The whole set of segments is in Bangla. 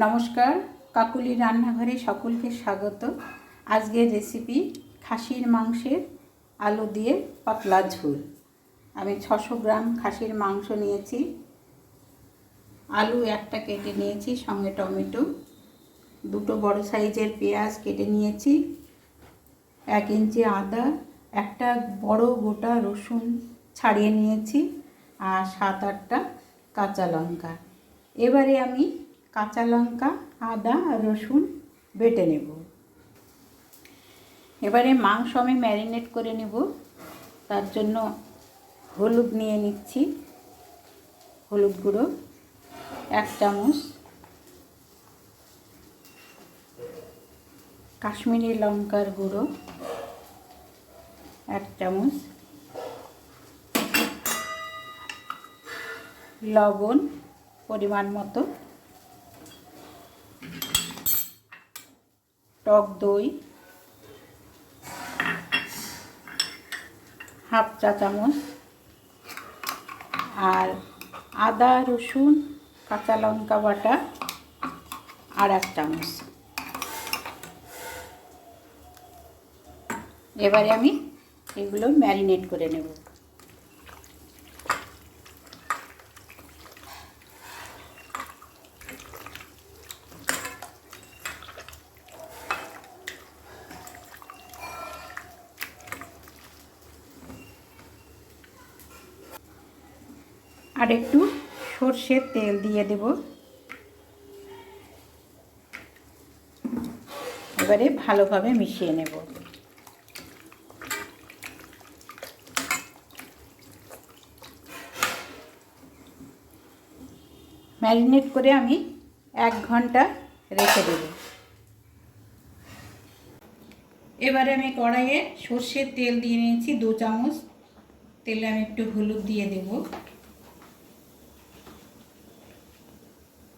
নমস্কার, কাকুলি রান্নাঘরে সকলকে স্বাগত। আজকের রেসিপি খাসির মাংসের আলু দিয়ে পাতলা ঝোল। আমি ছশো গ্রাম খাসির মাংস নিয়েছি। আলু একটা কেটে নিয়েছি, সঙ্গে টমেটো। দুটো বড় সাইজের পেঁয়াজ কেটে নিয়েছি। এক ইঞ্চি আদা, একটা বড় গোটা রসুন ছাড়িয়ে নিয়েছি, আর সাত আটটা কাঁচা লঙ্কা। এবারে আমি কাঁচা লঙ্কা, আদা, রসুন বেটে নেব। এবারে মাংস আমি ম্যারিনেট করে নেব। তার জন্য হলুদ নিয়ে নিচ্ছি, হলুদ গুঁড়ো, এক চামচ। কাশ্মীরি লঙ্কার গুঁড়ো, এক চামচ। লবণ পরিমাণ মতো। টক দই, হাফ চা চামচ, আর আদা, রসুন, কাঁচা লঙ্কা বাটা, আর এক চামচ। এবারে আমি এগুলো ম্যারিনেট করে নেব। আর একটু সর্ষের তেল দিয়ে দেব। এবারে ভালোভাবে মিশিয়ে নেব। ম্যারিনেট করে আমি এক ঘণ্টা রেখে দেব। এবারে আমি কড়াইয়ে সর্ষের তেল দিয়ে নিয়েছি, দু চামচ। তেলে আমি একটু হলুদ দিয়ে দেব।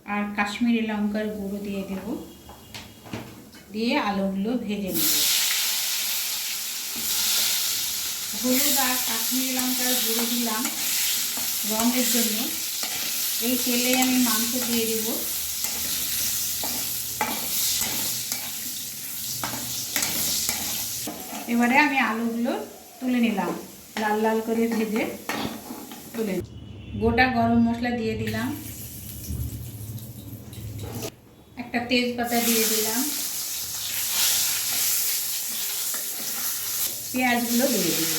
আর কাশ্মীরি লঙ্কার গুঁড়ো দিয়ে দেব। দিয়ে আলুগুলো ভেজে নেব। হলুদ আর কাশ্মীরি লঙ্কার গুঁড়ো দিলাম রঙের জন্য। এই তেলে আমি মাংস দিয়ে দেব। এবারে আমি আলুগুলো তুলে নিলাম। লাল লাল করে ভেজে তুলে গোটা গরম মশলা দিয়ে দিলাম। একটা তেজপাতা দিয়ে দিলাম। পেঁয়াজগুলো দিয়ে দিব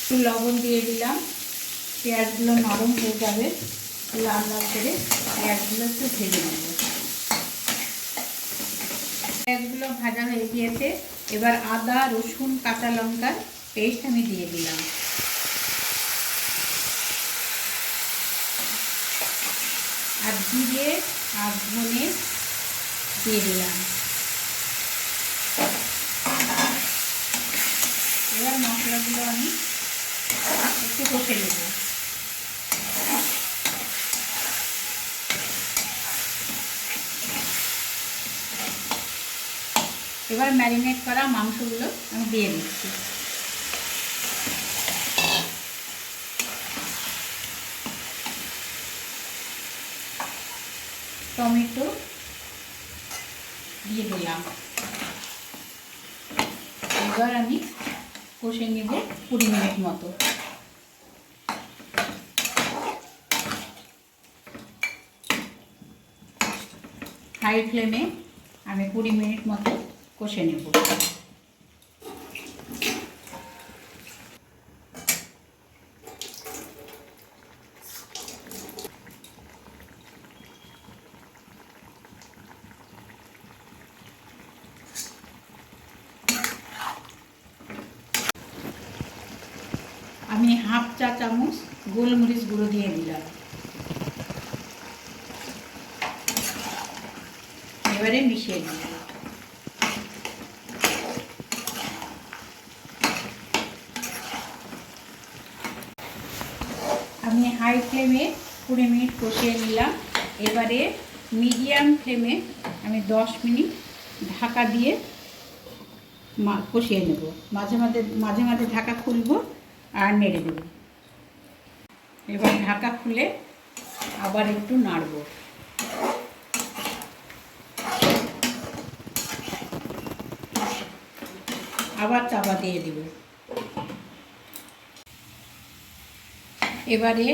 একটু লবণ দিয়ে দিলাম। পেঁয়াজগুলো নরম হয়ে যাবে। লাল লাল করে পেঁয়াজগুলো একটু ভেজে নেব। পেঁয়াজগুলো ভাজা হয়ে গিয়েছে। এবার আদা, রসুন, কাঁচা লঙ্কার পেস্ট আমি দিয়ে দিলাম। জিরে আর ধনে দিয়ে দিলাম। এবার মশলাগুলো আমি একটু কষে নেব। এবার ম্যারিনেট করা মাংসগুলো আমি দিয়ে দিচ্ছি। টমেটো দিয়ে দিলাম। এবার আমি কষে নেব কুড়ি মিনিট মতো। হাই ফ্লেমে আমি কুড়ি মিনিট মতো কষে নেব। আমি হাফ চা চামচ গোলমরিচ গুঁড়ো দিয়ে দিলাম। এবারে মিশিয়ে দিই আমি হাই ফ্লেমে কুড়ি মিনিট কষিয়ে নিলাম। এবারে মিডিয়াম ফ্লেমে আমি দশ মিনিট ঢাকা দিয়ে কষিয়ে নেব। মাঝে মাঝে মাঝে মাঝে ঢাকা খুলবো। আর নেড়ে দেবো। এবার ঢাকা খুলে আবার একটু নাড়ব। আবার চাপা দিয়ে দিব। এবারে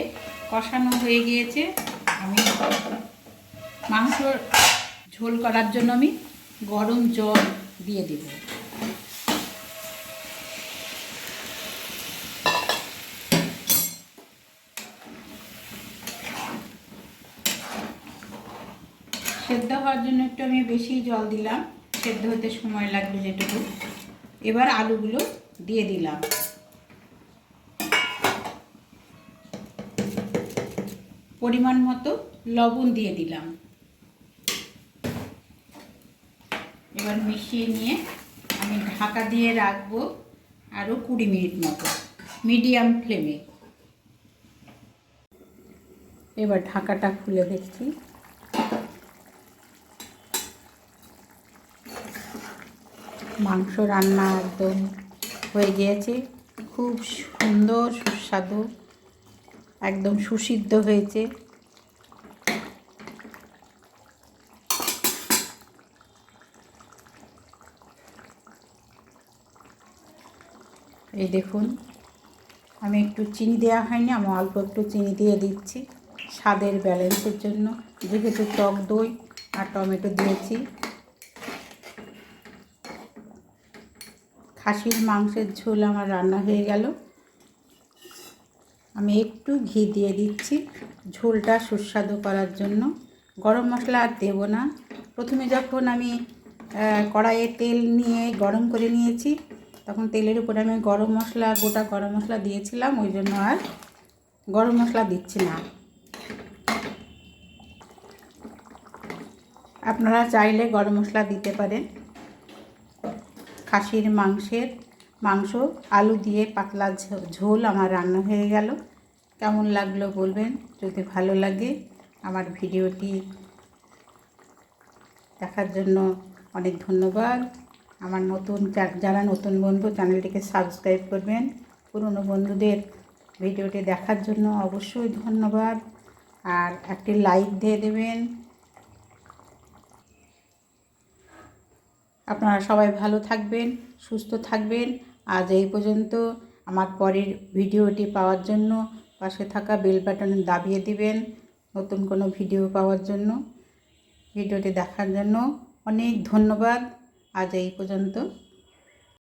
কষানো হয়ে গিয়েছে। আমি মাংস ঝোল করার জন্য আমি গরম জল দিয়ে দেব। সেদ্ধ হওয়ার জন্য একটু আমি বেশি জল দিলাম। সেদ্ধ হতে সময় লাগবে যেটুকু। এবার আলুগুলো দিয়ে দিলাম। পরিমাণ মতো লবণ দিয়ে দিলাম। এবার মিশিয়ে নিয়ে আমি ঢাকা দিয়ে রাখব আরও কুড়ি মিনিট মতো, মিডিয়াম ফ্লেমে। এবার ঢাকাটা খুলে দেখছি। মাংস রান্না একদম হয়ে গিয়েছে। খুব সুন্দর, সুস্বাদু, একদম সুসিদ্ধ হয়েছে। এই দেখুন, আমি একটু চিনি দেওয়া হয়নি, আমি অল্প একটু চিনি দিয়ে দিচ্ছি। স্বাদের ব্যালেন্সের জন্য, যেহেতু টক দই আর টমেটো দিয়েছি। খাসির মাংসের ঝোল আমার রান্না হয়ে গেল। আমি একটু ঘি দিয়ে দিচ্ছি ঝোলটা সুস্বাদু করার জন্য। গরম মশলা আর দেবো না। প্রথমে যখন আমি কড়াইয়ে তেল নিয়ে গরম করে নিয়েছি, তখন তেলের উপরে আমি গরম মশলা, গোটা গরম মশলা দিয়েছিলাম, ওই জন্য আর গরম মশলা দিচ্ছি না। আপনারা চাইলে গরম মশলা দিতে পারেন। খাসির মাংসের মাংস, আলু দিয়ে পাতলা ঝোল আমার রান্না হয়ে গেল। কেমন লাগল বলবেন? যদি ভালো লাগে আমার ভিডিওটি দেখার জন্য অনেক ধন্যবাদ। আমার নতুন যারা নতুন বন্ধু চ্যানেলটিকে সাবস্ক্রাইব করবেন, পুরনো বন্ধুদের ভিডিওটি দেখার জন্য অবশ্যই ধন্যবাদ। আর একটি লাইক দিয়ে দেবেন। আপনারা সবাই ভালো থাকবেন, সুস্থ থাকবেন। আজ এই পর্যন্ত আমার পরের ভিডিওটি পাওয়ার জন্য পাশে থাকা বেল বাটন দাবিয়ে দিবেন নতুন কোনো ভিডিও পাওয়ার জন্য। ভিডিওটি দেখার জন্য অনেক ধন্যবাদ। আজ এই পর্যন্ত।